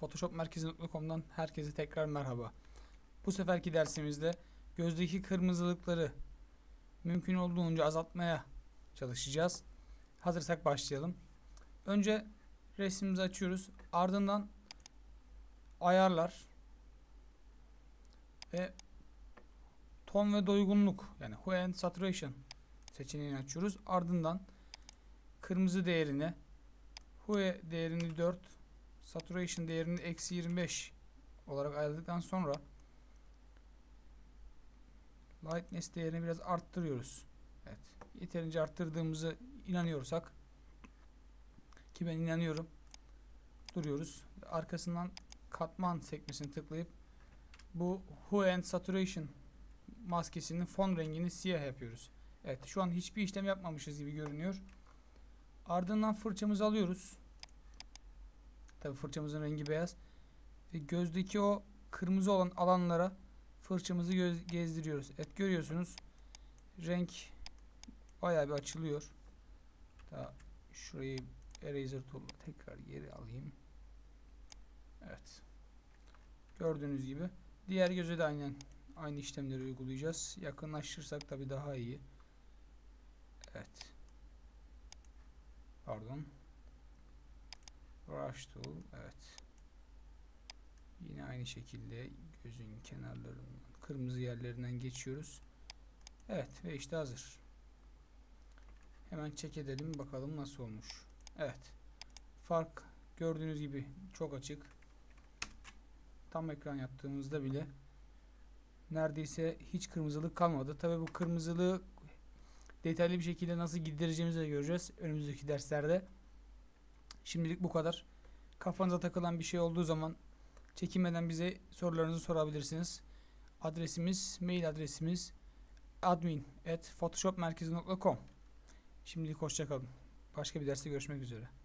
photoshopmerkezi.com'dan herkese tekrar merhaba. Bu seferki dersimizde gözdeki kırmızılıkları mümkün olduğunca azaltmaya çalışacağız. Hazırsak başlayalım. Önce resmimizi açıyoruz. Ardından ayarlar ve ton ve doygunluk yani hue and saturation seçeneğini açıyoruz. Ardından kırmızı değerini hue değerini 4 saturation değerini eksi 25 olarak ayarladıktan sonra lightness değerini biraz arttırıyoruz. Evet. Yeterince arttırdığımızı inanıyorsak ki ben inanıyorum duruyoruz. Arkasından katman sekmesini tıklayıp bu hue and saturation maskesinin fon rengini siyah yapıyoruz. Evet şu an hiçbir işlem yapmamışız gibi görünüyor. Ardından fırçamızı alıyoruz. Tabi fırçamızın rengi beyaz. Ve gözdeki o kırmızı olan alanlara fırçamızı göz, gezdiriyoruz. Evet görüyorsunuz. Renk bayağı bir açılıyor. Daha şurayı eraser tool tekrar geri alayım. Evet. Gördüğünüz gibi diğer göze de aynen aynı işlemleri uygulayacağız. Yakınlaştırsak tabi daha iyi. Evet. Pardon. Brush tool. Evet. Yine aynı şekilde gözün kenarlarından kırmızı yerlerinden geçiyoruz. Evet ve işte hazır. Hemen çek edelim bakalım nasıl olmuş. Evet. Fark gördüğünüz gibi çok açık. Tam ekran yaptığımızda bile neredeyse hiç kırmızılık kalmadı. Tabi bu kırmızılığı detaylı bir şekilde nasıl gidereceğimizi de göreceğiz önümüzdeki derslerde. Şimdilik bu kadar. Kafanıza takılan bir şey olduğu zaman çekinmeden bize sorularınızı sorabilirsiniz. Adresimiz, mail adresimiz admin at photoshopmerkezi.com Şimdilik hoşçakalın. Başka bir derste görüşmek üzere.